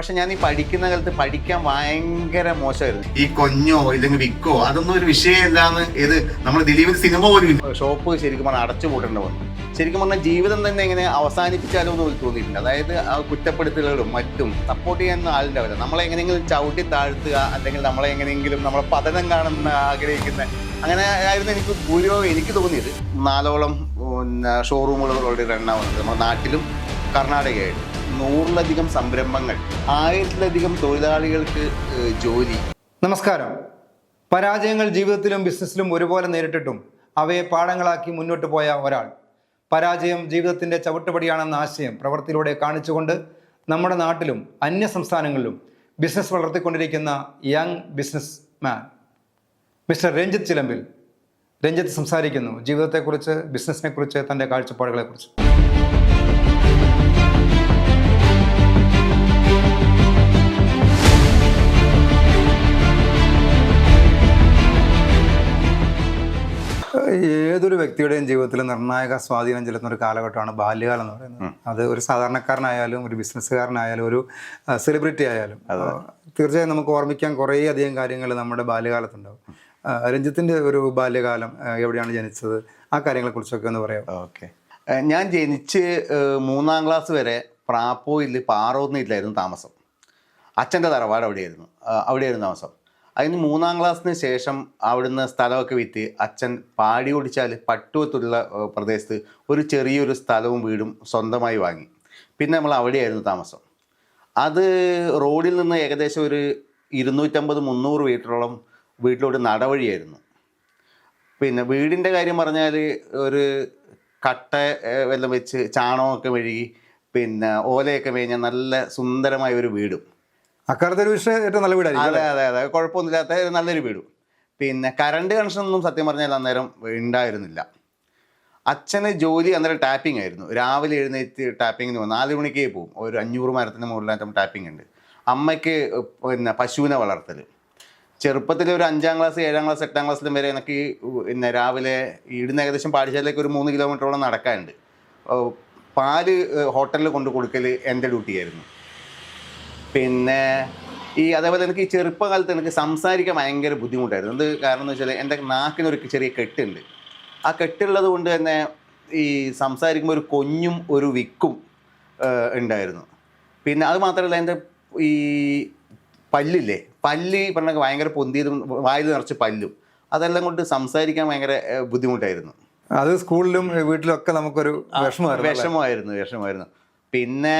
പക്ഷെ ഞാൻ ഈ പഠിക്കുന്ന കാലത്ത് പഠിക്കാൻ ഭയങ്കര മോശമായിരുന്നു. ഈ കൊഞ്ഞോ ഇല്ലെങ്കിൽ വിക്കോ അതൊന്നും ഒരു വിഷയമല്ലാന്ന് ഇത് നമ്മൾ ദിലീപിന് സിനിമ പോലും ഷോപ്പ് ശരിക്കും പറഞ്ഞാൽ അടച്ചു പൂട്ടേണ്ട വന്നു. ശരിക്കും പറഞ്ഞാൽ ജീവിതം തന്നെ എങ്ങനെ അവസാനിപ്പിച്ചാലോ എന്ന് തോന്നിയിട്ടുണ്ട് അതായത് ആ കുറ്റപ്പെടുത്തലുകളും മറ്റും സപ്പോർട്ട് ചെയ്യാൻ ആളുണ്ടാവില്ല നമ്മളെ എങ്ങനെയെങ്കിലും ചവിട്ടി താഴ്ത്തുക അല്ലെങ്കിൽ നമ്മളെ എങ്ങനെയെങ്കിലും നമ്മളെ പതനം കാണുന്ന ആഗ്രഹിക്കുന്ന അങ്ങനെ ആയിരുന്നു എനിക്ക് ഭൂരിഭാഗം എനിക്ക് തോന്നിയത്. നാലോളം ഷോറൂമുകൾ ഓൾറെഡി റണ്ണാവുന്നത് നമ്മുടെ നാട്ടിലും കർണാടകയായിട്ട്. നൂറിലധികം സംരംഭങ്ങൾ ആയിരത്തിലധികം തൊഴിലാളികൾക്ക് ജോലി. നമസ്കാരം. പരാജയങ്ങൾ ജീവിതത്തിലും ബിസിനസ്സിലും ഒരുപോലെ നേരിട്ടിട്ടും അവയെ പാഠങ്ങളാക്കി മുന്നോട്ട് പോയ ഒരാൾ. പരാജയം ജീവിതത്തിന്റെ ചവിട്ടുപടിയാണെന്ന ആശയം പ്രവൃത്തിയിലൂടെ കാണിച്ചുകൊണ്ട് നമ്മുടെ നാട്ടിലും അന്യ സംസ്ഥാനങ്ങളിലും business വളർത്തിക്കൊണ്ടിരിക്കുന്ന young businessman mister Ranjith Chilambil. Ranjith സംസാരിക്കുന്നു. ജീവിതത്തെക്കുറിച്ച് ബിസിനസ്സിനെക്കുറിച്ച് തന്റെ കാഴ്ചപ്പാടുകളെക്കുറിച്ച്. ഏതൊരു വ്യക്തിയുടെയും ജീവിതത്തിൽ നിർണായക സ്വാധീനം ചെലുത്തുന്ന ഒരു കാലഘട്ടമാണ് ബാല്യകാലം എന്ന് പറയുന്നത്. അത് ഒരു സാധാരണക്കാരനായാലും ഒരു ബിസിനസ്സുകാരനായാലും ഒരു സെലിബ്രിറ്റി ആയാലും തീർച്ചയായും നമുക്ക് ഓർമ്മിക്കാൻ കുറേ അധികം കാര്യങ്ങൾ നമ്മുടെ ബാല്യകാലത്തുണ്ടാവും. രഞ്ജിത്തിന്റെ ഒരു ബാല്യകാലം എവിടെയാണ് ജനിച്ചത് ആ കാര്യങ്ങളെക്കുറിച്ചൊക്കെ ഒന്ന് പറയാം ഓക്കെ. ഞാൻ ജനിച്ച് മൂന്നാം ക്ലാസ് വരെ പ്രാപ്പോയിൽ പാറോന്നില്ലായിരുന്നു താമസം. അച്ഛന്റെ തറവാട് അവിടെയായിരുന്നു അവിടെയായിരുന്നു താമസം. അതിന് മൂന്നാം ക്ലാസ്സിന് ശേഷം അവിടുന്ന് സ്ഥലമൊക്കെ വിറ്റ് അച്ഛൻ പാടി ഓടിച്ചാൽ പട്ടുവത്തുള്ള പ്രദേശത്ത് ഒരു ചെറിയൊരു സ്ഥലവും വീടും സ്വന്തമായി വാങ്ങി. പിന്നെ നമ്മൾ അവിടെയായിരുന്നു താമസം. അത് റോഡിൽ നിന്ന് ഏകദേശം ഒരു ഇരുന്നൂറ്റമ്പത് മുന്നൂറ് മീറ്ററോളം വീട്ടിലോട്ട് നടവഴിയായിരുന്നു. പിന്നെ വീടിന്റെ കാര്യം പറഞ്ഞാൽ ഒരു കട്ട വെല്ലം വെച്ച് ചാണകമൊക്കെ മെഴുകി പിന്നെ ഓലയൊക്കെ മേഞ്ഞ നല്ല സുന്ദരമായ ഒരു വീടും. അക്കാലത്തെ ഒരു വിഷയം ഏറ്റവും നല്ല അതെ അതെ അതെ. കുഴപ്പമൊന്നുമില്ലാത്ത നല്ലൊരു വീടും. പിന്നെ കറണ്ട് കണക്ഷൻ ഒന്നും സത്യം പറഞ്ഞാൽ അന്നേരം ഉണ്ടായിരുന്നില്ല. അച്ഛന് ജോലി അന്നേരം ടാപ്പിംഗ് ആയിരുന്നു. രാവിലെ എഴുന്നേറ്റ് ടാപ്പിങ്ങിന് പോകും. നാല് മണിക്കേ പോകും ഒരു അഞ്ഞൂറ് മരത്തിന് മുകളിലായിട്ടും ടാപ്പിംഗ് ഉണ്ട്. അമ്മയ്ക്ക് പിന്നെ പശുവിനെ വളർത്തൽ ചെറുപ്പത്തിൽ ഒരു അഞ്ചാം ക്ലാസ് ഏഴാം ക്ലാസ് എട്ടാം ക്ലാസ്സിലും വരെ എനിക്ക് പിന്നെ രാവിലെ ഇവിടുന്ന് ഏകദേശം പാഠശാലയിലേക്ക് ഒരു മൂന്ന് കിലോമീറ്ററോളം നടക്കാനുണ്ട്. പാൽ ഹോട്ടലിൽ കൊണ്ട് കൊടുക്കൽ എന്റെ ഡ്യൂട്ടി ആയിരുന്നു പിന്നെ ഈ അതേപോലെ എനിക്ക് ഈ ചെറുപ്പകാലത്ത് എനിക്ക് സംസാരിക്കാൻ ഭയങ്കര ബുദ്ധിമുട്ടായിരുന്നു. എന്ത് കാരണം എന്ന് വെച്ചാൽ എന്റെ നാക്കിനൊരു ചെറിയ കെട്ടുണ്ട്. ആ കെട്ടുള്ളത് കൊണ്ട് തന്നെ ഈ സംസാരിക്കുമ്പോൾ ഒരു കൊഞ്ഞും ഒരു വിക്കും ഉണ്ടായിരുന്നു. പിന്നെ അത് മാത്രമല്ല എന്റെ ഈ പല്ലില്ലേ പല്ല് പറഞ്ഞൊക്കെ പറഞ്ഞ ഭയങ്കര പൊന്തിയതും വായിൽ നിറച്ച് പല്ലും അതെല്ലാം കൊണ്ട് സംസാരിക്കാൻ ഭയങ്കര ബുദ്ധിമുട്ടായിരുന്നു. അത് സ്കൂളിലും വീട്ടിലും ഒക്കെ നമുക്കൊരു? വിഷമമായിരുന്നു വിഷമമായിരുന്നു. പിന്നെ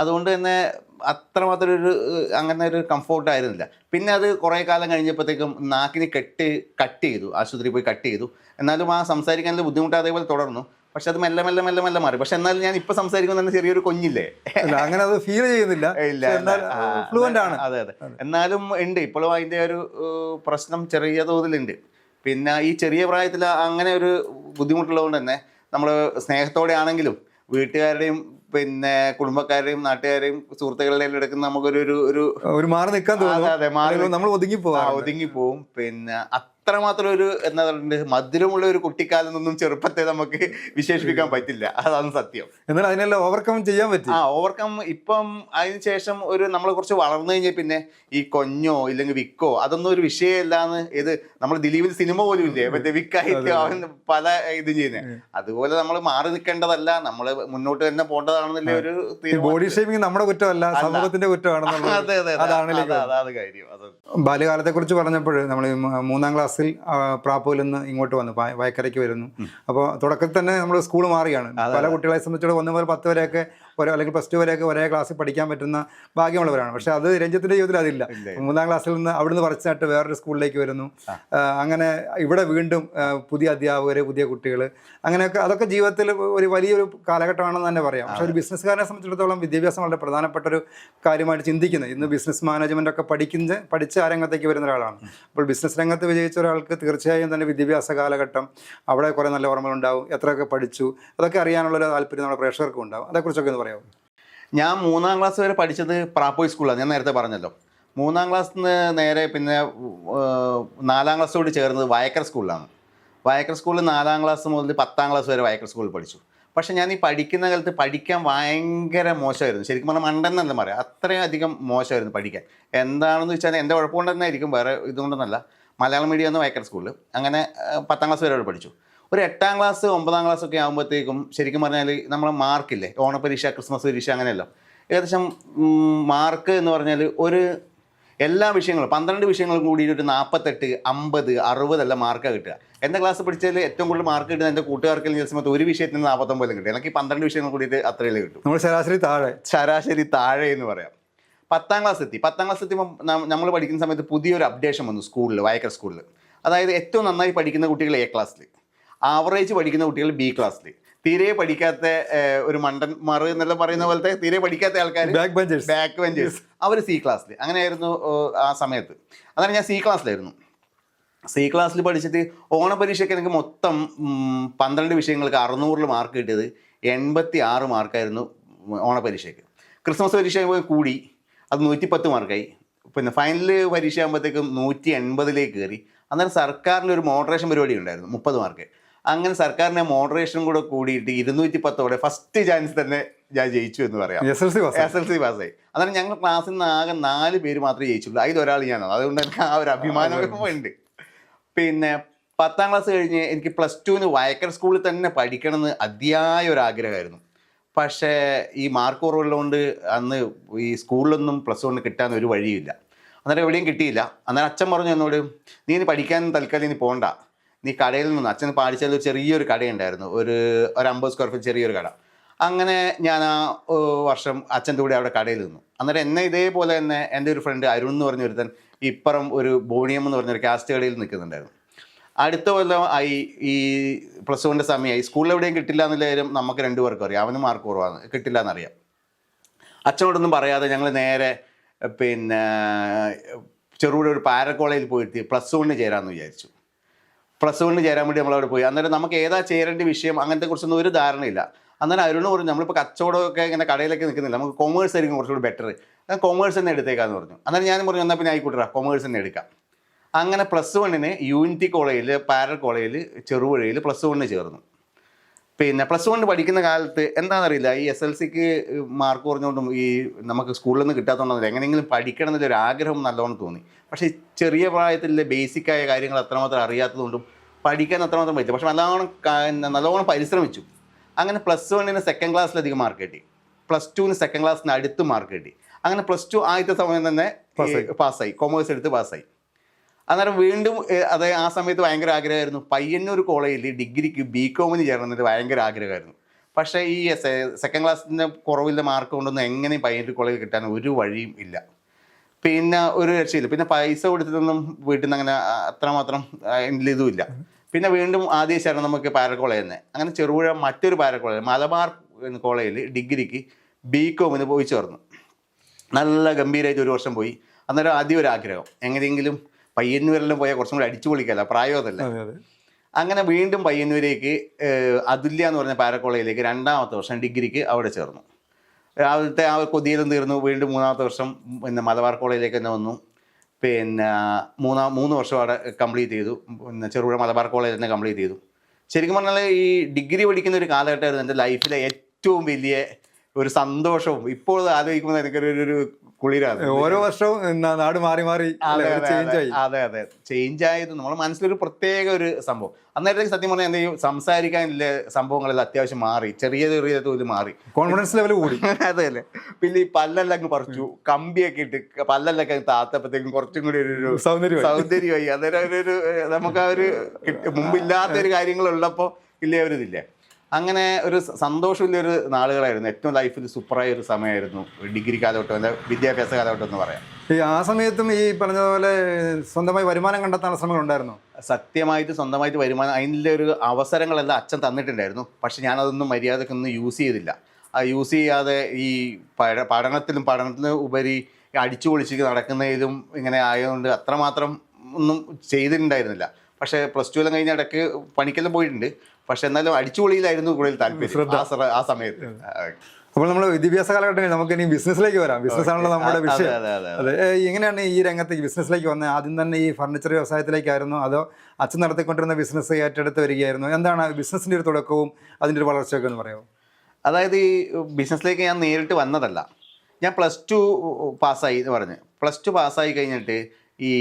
അതുകൊണ്ട് തന്നെ അത്രമാത്രം ഒരു അങ്ങനെ ഒരു കംഫോർട്ട് ആയിരുന്നില്ല. പിന്നെ അത് കുറേ കാലം കഴിഞ്ഞപ്പോഴത്തേക്കും നാക്കിന് കെട്ട് കട്ട് ചെയ്തു. ആശുപത്രി പോയി കട്ട് ചെയ്തു. എന്നാലും ആ സംസാരിക്കാനുള്ള ബുദ്ധിമുട്ട് അതേപോലെ തുടർന്നു. പക്ഷെ അത് മെല്ലെ മെല്ലെ മെല്ലെ മെല്ലെ മാറി. പക്ഷെ എന്നാലും ഞാൻ ഇപ്പൊ സംസാരിക്കുന്ന തന്നെ ചെറിയൊരു കൊഞ്ഞില്ലേ? അങ്ങനെ അത് ഫീൽ ചെയ്യുന്നില്ല. ഇല്ല ഫ്ലുവന്റ് ആണ്. അതെ അതെ. എന്നാലും ഉണ്ട്. ഇപ്പോഴും അതിന്റെ ഒരു പ്രശ്നം ചെറിയ തോതിലുണ്ട്. പിന്നെ ഈ ചെറിയ പ്രായത്തിൽ അങ്ങനെ ഒരു ബുദ്ധിമുട്ടുള്ളതുകൊണ്ട് തന്നെ നമ്മൾ സ്നേഹത്തോടെ ആണെങ്കിലും വീട്ടുകാരുടെയും പിന്നെ കുടുംബക്കാരെയും നാട്ടുകാരെയും സുഹൃത്തുക്കളുടെയും എടുക്കുന്ന നമുക്കൊരു ഒരു ഒരു മാറി നിൽക്കാൻ തോന്നുന്നു അതെ, മാറി നമ്മൾ ഒതുങ്ങി പോവാ ഒതുങ്ങി പോവും. പിന്നെ അത്രമാത്രം ഒരു എന്താ പറയുക മധുരമുള്ള ഒരു കുട്ടിക്കാലം എന്നൊന്നും ചെറുപ്പത്തെ നമുക്ക് വിശേഷിപ്പിക്കാൻ പറ്റില്ല. അതാണ് സത്യം. എന്നാൽ അതിനെല്ലാം ഓവർകം ചെയ്യാൻ പറ്റും. ആ ഓവർകം ഇപ്പം അതിന് ശേഷം ഒരു നമ്മൾ കുറച്ച് വളർന്നു കഴിഞ്ഞാൽ പിന്നെ ഈ കൊഞ്ഞോ ഇല്ലെങ്കിൽ വിക്കോ അതൊന്നും ഒരു വിഷയമല്ലാന്ന് ഇത് നമ്മൾ ദിലീപിൽ സിനിമ പോലും ഇല്ലേ? മറ്റേ വിക്കായിട്ട് അവൻ പല ഇതും ചെയ്യുന്നത് അതുപോലെ നമ്മൾ മാറി നിൽക്കേണ്ടതല്ല. നമ്മൾ മുന്നോട്ട് തന്നെ പോകേണ്ടതാണെന്നുള്ള ഒരു ബോഡി ഷേപ്പിംഗ് നമ്മുടെ കുറ്റമല്ല സമൂഹത്തിന്റെ കുറ്റമാണെന്നുള്ളത് അതെ അതെ അതെ. അതാണ് കാര്യം. ബാല്യകാലത്തെ കുറിച്ച് പറഞ്ഞപ്പോൾ നമ്മൾ മൂന്നാം ക്ലാസ്സിൽ ആ, പ്രാപ്പൂരിൽ നിന്ന് ഇങ്ങോട്ട് വന്നു വയ- വയക്കരയ്ക്ക് വരുന്നു. അപ്പോൾ തുടക്കത്തിൽ തന്നെ നമ്മൾ സ്കൂൾ മാറിയാണ്. പല കുട്ടികളെ സംബന്ധിച്ചിടത്തോളം ഒന്ന് മുതൽ പത്ത് വരെയൊക്കെ ഒരേ അല്ലെങ്കിൽ പ്ലസ് ടു വരെയൊക്കെ ഒരേ ക്ലാസ്സിൽ പഠിക്കാൻ പറ്റുന്ന ഭാഗ്യമുള്ളവരാണ്. പക്ഷെ അത് രഞ്ജിത്തിന്റെ ജീവിതത്തിൽ അതില്ല. മൂന്നാം ക്ലാസ്സിൽ നിന്ന് അവിടുന്ന് പറിച്ചിട്ട് വേറൊരു സ്കൂളിലേക്ക് വരുന്നു. അങ്ങനെ ഇവിടെ വീണ്ടും പുതിയ അധ്യാപകർ പുതിയ കുട്ടികൾ അങ്ങനെയൊക്കെ അതൊക്കെ ജീവിതത്തിൽ ഒരു വലിയൊരു കാലഘട്ടമാണെന്ന് തന്നെ പറയാം. പക്ഷെ ഒരു ബിസിനസ്സുകാരനെ സംബന്ധിച്ചിടത്തോളം വിദ്യാഭ്യാസം വളരെ പ്രധാനപ്പെട്ട ഒരു കാര്യമായിട്ട് ചിന്തിക്കുന്നത് ഇന്ന് ബിസിനസ് മാനേജ്മെന്റ് ഒക്കെ പഠിക്കുന്ന പഠിച്ച ആ രംഗത്തേക്ക് വരുന്ന ഒരാളാണ്. അപ്പോൾ ബിസിനസ് രംഗത്ത് വിജയിച്ച ഒരാൾക്ക് തീർച്ചയായും തന്നെ വിദ്യാഭ്യാസ കാലഘട്ടം അവിടെ കുറേ നല്ല ഓർമ്മകളുണ്ടാവും. എത്രയൊക്കെ പഠിച്ചു അതൊക്കെ അറിയാനുള്ള ഒരു താല്പര്യം നമ്മുടെ പ്രേക്ഷകർക്കും ഉണ്ടാവും. അതേക്കുറിച്ചൊക്കെ ഒന്ന് പറയാമോ ഞാൻ മൂന്നാം ക്ലാസ് വരെ പഠിച്ചത് പ്രാപ്പോയ് സ്കൂളാണ് ഞാൻ നേരത്തെ പറഞ്ഞല്ലോ. മൂന്നാം ക്ലാസ്സിൽ നിന്ന് നേരെ പിന്നെ നാലാം ക്ലാസ്സോട് ചേർന്നത് വയക്കർ സ്കൂളിലാണ് വയക്കർ സ്കൂളിൽ നാലാം ക്ലാസ് മുതൽ പത്താം ക്ലാസ് വരെ വയക്കർ സ്കൂളിൽ പഠിച്ചു. പക്ഷേ ഞാൻ ഈ പഠിക്കുന്ന കാലത്ത് പഠിക്കാൻ ഭയങ്കര മോശമായിരുന്നു. ശരിക്കും പറഞ്ഞാൽ മണ്ടെന്നല്ല പറയാം അത്രയും അധികം മോശമായിരുന്നു പഠിക്കാൻ. എന്താണെന്ന് വെച്ചാൽ എന്റെ കുഴപ്പമുണ്ടെന്നായിരിക്കും വേറെ ഇതുകൊണ്ടൊന്നല്ല. മലയാളം മീഡിയം എന്ന് വയക്കർ സ്കൂളിൽ അങ്ങനെ പത്താം ക്ലാസ് വരെ അവിടെ പഠിച്ചു. ഒരു എട്ടാം ക്ലാസ് ഒമ്പതാം ക്ലാസ് ഒക്കെ ആകുമ്പോഴത്തേക്കും ശരിക്കും പറഞ്ഞാൽ നമ്മൾ മാർക്കില്ലേ ഓണപരീക്ഷ ക്രിസ്മസ് പരീക്ഷ അങ്ങനെയല്ലോ. ഏകദേശം മാർക്ക് എന്ന് പറഞ്ഞാൽ ഒരു എല്ലാ വിഷയങ്ങളും പന്ത്രണ്ട് വിഷയങ്ങളും കൂടി ഒരു നാൽപ്പത്തെട്ട് അമ്പത് അറുപതെല്ലാം മാർക്കാണ് കിട്ടുക. എന്റെ ക്ലാസ് പഠിച്ചാൽ ഏറ്റവും കൂടുതൽ മാർക്ക് കിട്ടുന്ന എന്റെ കൂട്ടുകാർക്ക് ചില സമയത്ത് ഒരു വിഷയത്തിന് നാൽപ്പത്തൊമ്പതിലും കിട്ടും. എനിക്ക് പന്ത്രണ്ട് വിഷയങ്ങൾ കൂടിയിട്ട് അത്രയല്ലേ കിട്ടും. നമ്മൾ ശരാശരി താഴെ. ശരാശരി താഴെ എന്ന് പറയാം. പത്താം ക്ലാസ് എത്തി. പത്താം ക്ലാസ് എത്തിയപ്പോൾ നമ്മൾ പഠിക്കുന്ന സമയത്ത് പുതിയൊരു അപ്ഡേഷൻ വന്നു സ്കൂളിൽ വയക്കർ സ്കൂളിൽ അതായത് ഏറ്റവും നന്നായി പഠിക്കുന്ന കുട്ടികൾ എ ക്ലാസ്സിൽ ആവറേജ് പഠിക്കുന്ന കുട്ടികൾ ബി ക്ലാസ്സിൽ തീരെ പഠിക്കാത്ത ഒരു മണ്ടൻ മറു എന്നെല്ലാം പറയുന്ന പോലത്തെ തീരെ പഠിക്കാത്ത ആൾക്കാർ ബാക്ക് ബെഞ്ചേഴ്സ് ബാക്ക് ബെഞ്ചേഴ്സ് അവർ സി ക്ലാസ്സിൽ അങ്ങനെയായിരുന്നു ആ സമയത്ത്. അതാണ് ഞാൻ സി ക്ലാസ്സിലായിരുന്നു സി ക്ലാസ്സിൽ പഠിച്ചിട്ട് ഓണപരീക്ഷയ്ക്ക് എനിക്ക് മൊത്തം പന്ത്രണ്ട് വിഷയങ്ങൾക്ക് അറുന്നൂറിൽ മാർക്ക് കിട്ടിയത് എൺപത്തി ആറ് മാർക്കായിരുന്നു ഓണപരീക്ഷയ്ക്ക്. ക്രിസ്മസ് പരീക്ഷ കൂടി. അത് നൂറ്റിപ്പത്ത് മാർക്കായി പിന്നെ ഫൈനൽ പരീക്ഷ ആകുമ്പോഴത്തേക്കും നൂറ്റി എൺപതിലേക്ക് കയറി. അന്നേരം സർക്കാരിന്റെ ഒരു മോഡറേഷൻ പരിപാടി ഉണ്ടായിരുന്നു. മുപ്പത് മാർക്ക് അങ്ങനെ സർക്കാരിന്റെ മോഡറേഷൻ കൂടെ കൂടിയിട്ട് ഇരുന്നൂറ്റി പത്തോടെ ഫസ്റ്റ് ചാൻസ് തന്നെ ഞാൻ ജയിച്ചു എന്ന് പറയാം. S L C pass S L C പാസ്സായി അതാണ് ഞങ്ങൾ ക്ലാസ്സിൽ നിന്ന് ആകെ നാല് പേര് മാത്രമേ ജയിച്ചുള്ളൂ. അതിലൊരാൾ ഞാനാണ്. അതുകൊണ്ട് എനിക്ക് ആ ഒരു അഭിമാനം ഉണ്ട്. പിന്നെ പത്താം ക്ലാസ് കഴിഞ്ഞ് എനിക്ക് പ്ലസ് ടുവിന് വയക്കർ സ്കൂളിൽ തന്നെ പഠിക്കണം പഠിക്കണമെന്ന് അതിയായ ഒരു ആഗ്രഹമായിരുന്നു. പക്ഷേ ഈ മാർക്ക് കുറവുള്ളതുകൊണ്ട് അന്ന് ഈ സ്കൂളിലൊന്നും പ്ലസ് വണ് കിട്ടാൻ ഒരു വഴിയില്ല അന്നേരം എവിടെയും കിട്ടിയില്ല. അന്നേരം അച്ഛൻ പറഞ്ഞു എന്നോട് നീ ഇനി പഠിക്കാൻ തൽക്കാലം ഇനി പോകണ്ട നീ കടയിൽ നിന്ന് അച്ഛൻ പാടിച്ചാൽ ഒരു ചെറിയൊരു കടയുണ്ടായിരുന്നു. ഒരു ഒരു അമ്പത് സ്ക്വയർ ഫീറ്റ് ചെറിയൊരു കട. അങ്ങനെ ഞാൻ ആ വർഷം അച്ഛന്റെ കൂടെ അവിടെ കടയിൽ നിന്നു. അന്നേരം എന്നെ ഇതേപോലെ തന്നെ എന്റെ ഒരു ഫ്രണ്ട് അരുൺ എന്ന് പറഞ്ഞ ഒരുത്തൻ ഇപ്പുറം ഒരു ബോണിയം എന്ന് പറഞ്ഞൊരു കാസ്റ്റ് കടയിൽ നിൽക്കുന്നുണ്ടായിരുന്നു. അടുത്ത കൊല്ലം ആയി ഈ പ്ലസ് വണ്ണിന്റെ സമയമായി. സ്കൂളിൽ എവിടെയും കിട്ടില്ല എന്നുള്ള നമുക്ക് രണ്ടുപേർക്കും അറിയാം. അവന് മാർക്ക് കുറവാണ്. കിട്ടില്ല എന്നറിയാം. അച്ഛനോടൊന്നും പറയാതെ ഞങ്ങൾ നേരെ പിന്നെ ചെറുപുഴ ഒരു പാരക്കോളേജിൽ പോയിട്ട് പ്ലസ് വണ്ണിന് ചേരാമെന്ന് വിചാരിച്ചു. പ്ലസ് വണ്ണിന് ചേരാൻ വേണ്ടി നമ്മളവിടെ പോയി. അന്നേരം നമുക്ക് ഏതാ ചേരേണ്ട വിഷയം അങ്ങനത്തെ കുറിച്ചൊന്നും ഒരു ധാരണയില്ല. അന്നേരം അരുണ് പറഞ്ഞു നമ്മളിപ്പോൾ കച്ചവടമൊക്കെ ഇങ്ങനെ കടയിലൊക്കെ നിൽക്കുന്നില്ല. നമുക്ക് കോമേഴ്സ് ആയിരിക്കും കുറച്ചുകൂടി ബെറ്റർ ഞാൻ കൊമേഴ്സ് തന്നെ എടുത്തേക്കാന്ന് പറഞ്ഞു. അന്നേരം ഞാൻ പറഞ്ഞു എന്നാൽ പിന്നെ ആയിക്കോട്ടെ കോമേഴ്സ് തന്നെ എടുക്കാം. അങ്ങനെ പ്ലസ് വണ്ണിന് യൂണിറ്റി കോളേജിൽ പാരൽ കോളേജിൽ ചെറുപുഴയിൽ പ്ലസ് വണ്ണിന് ചേർന്നു. പിന്നെ പ്ലസ് വണ്ണിന് പഠിക്കുന്ന കാലത്ത് എന്താണെന്നറിയില്ല ഈ എസ് എൽ സിക്ക് മാർക്ക് കുറഞ്ഞുകൊണ്ടും ഈ നമുക്ക് സ്കൂളിൽ നിന്ന് കിട്ടാത്തതുകൊണ്ടല്ല എങ്ങനെയെങ്കിലും പഠിക്കണം എന്നൊരു ആഗ്രഹം നല്ലോണം തോന്നി. പക്ഷേ ചെറിയ പ്രായത്തിലെ ബേസിക്കായ കാര്യങ്ങൾ അത്രമാത്രം അറിയാത്തതുകൊണ്ടും പഠിക്കാൻ അത്രമാത്രം പറ്റില്ല. പക്ഷെ നല്ലോണം നല്ലവണ്ണം നല്ലോണം പരിശ്രമിച്ചു. അങ്ങനെ പ്ലസ് വണ്ണിന് സെക്കൻഡ് ക്ലാസ്സിലധികം മാർക്ക് കിട്ടി. പ്ലസ് ടുവിന് സെക്കൻഡ് ക്ലാസ്സിന് അടുത്ത് മാർക്ക് കിട്ടി. അങ്ങനെ പ്ലസ് ടു ആദ്യത്തെ സമയം തന്നെ പാസ്സായി. കോമേഴ്സ് എടുത്ത് പാസ്സായി അന്നേരം വീണ്ടും അത് ആ സമയത്ത് ഭയങ്കര ആഗ്രഹമായിരുന്നു. പയ്യന്നൂർ കോളേജിൽ ഡിഗ്രിക്ക് ബി കോമിന് ചേർന്നിട്ട് ഭയങ്കര ആഗ്രഹമായിരുന്നു. പക്ഷേ ഈ സെക്കൻഡ് ക്ലാസ്സിന്റെ കുറവില്ല മാർക്ക് കൊണ്ടൊന്നും എങ്ങനെയും പയ്യന്നൂർ കോളേജിൽ കിട്ടാൻ ഒരു വഴിയും ഇല്ല. പിന്നെ ഒരു രക്ഷയില്ല. പിന്നെ പൈസ കൊടുത്തിട്ടൊന്നും വീട്ടിൽ നിന്ന് അങ്ങനെ അത്രമാത്രം ഇതുമില്ല പിന്നെ വീണ്ടും ആദ്യ ശരണം നമുക്ക് പാര കോളേജ് തന്നെ അങ്ങനെ ചെറുപുഴ മറ്റൊരു പാര കോളേജ് മലബാർ കോളേജിൽ ഡിഗ്രിക്ക് ബി കോമിന് പോയി ചേർന്നു. നല്ല ഗംഭീരമായിട്ട് ഒരു വർഷം പോയി. അന്നേരം ആദ്യം ഒരു ആഗ്രഹം. എങ്ങനെയെങ്കിലും പയ്യന്നൂരെല്ലാം പോയാൽ കുറച്ചും കൂടി അടിച്ചു പൊളിക്കല്ല പ്രായമതല്ല അങ്ങനെ വീണ്ടും പയ്യന്നൂരേക്ക് അതുല്യ എന്ന് പറഞ്ഞ പാരക്കോളേജിലേക്ക് രണ്ടാമത്തെ വർഷം ഡിഗ്രിക്ക് അവിടെ ചേർന്നു. രാവിലത്തെ ആ കൊതിയിലും തീർന്നു. വീണ്ടും മൂന്നാമത്തെ വർഷം പിന്നെ മലബാർ കോളേജിലേക്ക് തന്നെ വന്നു. പിന്നെ മൂന്നാം മൂന്ന് വർഷം അവിടെ കംപ്ലീറ്റ് ചെയ്തു. പിന്നെ ചെറുപുഴ മലബാർ കോളേജിൽ തന്നെ കംപ്ലീറ്റ് ചെയ്തു. ശരിക്കും പറഞ്ഞാൽ ഈ ഡിഗ്രി പഠിക്കുന്ന ഒരു കാലഘട്ടമായിരുന്നു എന്റെ ലൈഫിലെ ഏറ്റവും വലിയ ഒരു സന്തോഷവും. ഇപ്പോൾ ആലോചിക്കുമ്പോൾ എനിക്കൊരു ഒരു- കുളിരാണ്. ഓരോ വർഷവും നാട് മാറി മാറി അതെ, അതെ, ചേഞ്ച് ആയി. അതെ അതെ. ചേഞ്ച് ആയത് നമ്മുടെ മനസ്സിലൊരു പ്രത്യേക ഒരു സംഭവം. അന്നേരത്തേക്ക് സത്യം പറഞ്ഞാൽ എന്തെങ്കിലും സംസാരിക്കാനുള്ള സംഭവങ്ങളിൽ അത്യാവശ്യം മാറി. ചെറിയ ചെറിയ തോതിൽ മാറി. കോൺഫിഡൻസ് ലെവൽ കൂടി. അതെ അല്ലേ പിന്നെ ഈ പല്ലെല്ലാം അങ്ങ് പറിച്ചു. കമ്പിയൊക്കെ ഇട്ട് പല്ലെല്ലാം ഒക്കെ താത്തപ്പോഴത്തേക്കും കുറച്ചും കൂടി ഒരു സൗന്ദര്യം സൗന്ദര്യമായി. അന്നേരം ഒരു നമുക്ക് ആ ഒരു മുമ്പില്ലാത്ത ഒരു കാര്യങ്ങളുള്ളപ്പോൾ ഇല്ലേ ഒരു ഇതില്ലേ. അങ്ങനെ ഒരു സന്തോഷമില്ലൊരു സന്തോഷമില്ല ഒരു നാളുകളായിരുന്നു. ഏറ്റവും ലൈഫിൽ സൂപ്പറായ ഒരു സമയമായിരുന്നു ഡിഗ്രി കാലഘട്ടം അല്ലെ വിദ്യാഭ്യാസ കാലഘട്ടം എന്ന് പറയാം. ഈ ആ സമയത്തും ഈ പറഞ്ഞതുപോലെ സ്വന്തമായി വരുമാനം കണ്ടെത്താനുള്ള ശ്രമങ്ങൾ ഉണ്ടായിരുന്നു? സത്യമായിട്ട് സ്വന്തമായിട്ട് വരുമാനം അതിന്റെ ഒരു അവസരങ്ങളെല്ലാം അച്ഛൻ തന്നിട്ടുണ്ടായിരുന്നു. പക്ഷെ ഞാനതൊന്നും മര്യാദക്കൊന്നും യൂസ് ചെയ്തില്ല. ആ യൂസ് ചെയ്യാതെ ഈ പഠ- പഠനത്തിലും പഠനത്തിന് ഉപരി അടിച്ചു പൊളിച്ച് നടക്കുന്നതിലും ഇങ്ങനെ ആയതുകൊണ്ട് അത്രമാത്രം ഒന്നും ചെയ്തിട്ടുണ്ടായിരുന്നില്ല. പക്ഷേ പ്ലസ് ടു എല്ലാം കഴിഞ്ഞ ഇടയ്ക്ക് പണിക്കെല്ലാം പോയിട്ടുണ്ട്. പക്ഷെ എന്നാലും അടിച്ചുപൊളിയിലായിരുന്നു കൂടുതൽ താല്പര്യം. ആ സമയത്ത്. അപ്പോൾ നമ്മൾ വിദ്യാഭ്യാസ കാലഘട്ടങ്ങളിൽ നമുക്ക് ഇനി ബിസിനസ്സിലേക്ക് വരാം. ബിസിനസ് ആണല്ലോ നമ്മുടെ വിഷയം. അതെ, എങ്ങനെയാണ് ഈ രംഗത്ത് ബിസിനസ്സിലേക്ക് വന്നത്? ആദ്യം തന്നെ ഈ ഫർണിച്ചർ വ്യവസായത്തിലേക്കായിരുന്നു? അതോ അച്ഛൻ നടത്തിക്കൊണ്ടിരുന്ന ബിസിനസ് ഏറ്റെടുത്ത് വരികയായിരുന്നു? എന്താണ് ബിസിനസ്സിന്റെ ഒരു തുടക്കവും അതിന്റെ ഒരു വളർച്ചയൊക്കെ എന്ന് പറയാമോ? അതായത് ഈ ബിസിനസ്സിലേക്ക് ഞാൻ നേരിട്ട് വന്നതല്ല. ഞാൻ പ്ലസ് ടു പാസ്സായി എന്ന് പറഞ്ഞ്. പ്ലസ് ടു പാസ്സായി കഴിഞ്ഞിട്ട് ഈ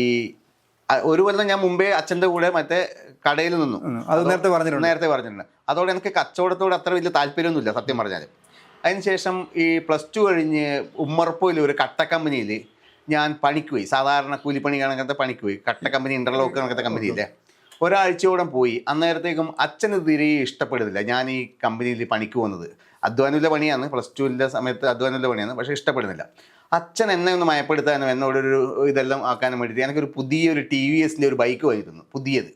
ഒരു കൊല്ലം ഞാൻ മുമ്പേ അച്ഛന്റെ കൂടെ മറ്റേ കടയിൽ നിന്നു. അത് നേരത്തെ പറഞ്ഞിട്ടുണ്ട്. നേരത്തെ പറഞ്ഞിട്ടുണ്ട്. അതോടെ എനിക്ക് കച്ചവടത്തോട് അത്ര വലിയ താല്പര്യമൊന്നുമില്ല സത്യം പറഞ്ഞാൽ അതിനുശേഷം ഈ പ്ലസ് ടു കഴിഞ്ഞ് ഉമ്മർപ്പൂരിൽ ഒരു കട്ട കമ്പനിയിൽ ഞാൻ പണിക്ക് പോയി സാധാരണ കൂലിപ്പണി കണക്കത്തെ പണിക്ക് പോയി കട്ട കമ്പനി ഇന്റർലോക്ക് കണക്കത്തെ കമ്പനിയില്ലേ ഒരാഴ്ചയോടെ പോയി. അന്നേരത്തേക്കും അച്ഛന് തീരെ ഇഷ്ടപ്പെടുന്നില്ല. ഞാൻ ഈ കമ്പനിയിൽ പണിക്ക് പോകുന്നത്. അധ്വാനമില്ല പണിയാണ്. പ്ലസ് ടുവിന്റെ സമയത്ത് അധ്വാനമില്ല പണിയാണ്. പക്ഷേ ഇഷ്ടപ്പെടുന്നില്ല. അച്ഛൻ എന്നെ ഒന്ന് മയപ്പെടുത്താനും എന്നോടൊരു ഇതെല്ലാം ആക്കാനും വേണ്ടിയിട്ട് എനിക്കൊരു പുതിയൊരു ടി വി എസിന്റെ ഒരു ബൈക്ക് വരുന്നു പുതിയത്.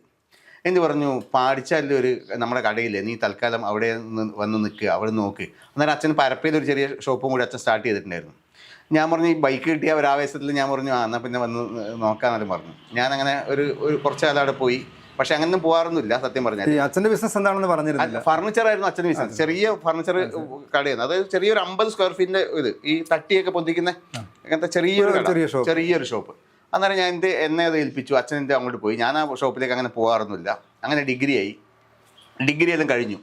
എന്ന് പറഞ്ഞു? പാടിച്ചാലിൽ ഒരു നമ്മുടെ കടയില്ലേ നീ തൽക്കാലം അവിടെ നിന്ന് വന്ന് നിൽക്കുക അവിടെ നോക്ക്. അന്നേരം അച്ഛൻ പരപ്പയിൽ ഒരു ചെറിയ ഷോപ്പും കൂടി അച്ഛൻ സ്റ്റാർട്ട് ചെയ്തിട്ടുണ്ടായിരുന്നു. ഞാൻ പറഞ്ഞു ഈ ബൈക്ക് കിട്ടിയ ഒരു ആവേശത്തിൽ ഞാൻ പറഞ്ഞു ആ എന്നാൽ പിന്നെ വന്ന് നോക്കാമെന്നാലും പറഞ്ഞു. ഞാൻ അങ്ങനെ ഒരു ഒരു കുറച്ച് കാലം അവിടെ പോയി. പക്ഷെ അങ്ങനൊന്നും പോകാറൊന്നുമില്ല സത്യം പറഞ്ഞാൽ അച്ഛന്റെ ബിസിനസ് എന്താണെന്ന് പറഞ്ഞിരുന്നില്ല. ഫർണിച്ചർ ആയിരുന്നു അച്ഛന്റെ ബിസിനസ്. ചെറിയ ഫർണിച്ചർ കടയാണ്. അതായത് ചെറിയൊരു അമ്പത് സ്ക്വയർ ഫീറ്റിന്റെ ഇത് ഈ തട്ടിയൊക്കെ പൊന്തിക്കുന്ന അങ്ങനത്തെ ചെറിയൊരു ചെറിയൊരു ഷോപ്പ് അന്നേരം ഞാൻ എന്റെ എന്നെ അത് ഏൽപ്പിച്ചു. അച്ഛൻ എന്റെ അങ്ങോട്ട് പോയി. ഞാൻ ആ ഷോപ്പിലേക്ക് അങ്ങനെ പോകാറൊന്നുമില്ല അങ്ങനെ ഡിഗ്രി ആയി. ഡിഗ്രി എല്ലാം കഴിഞ്ഞു.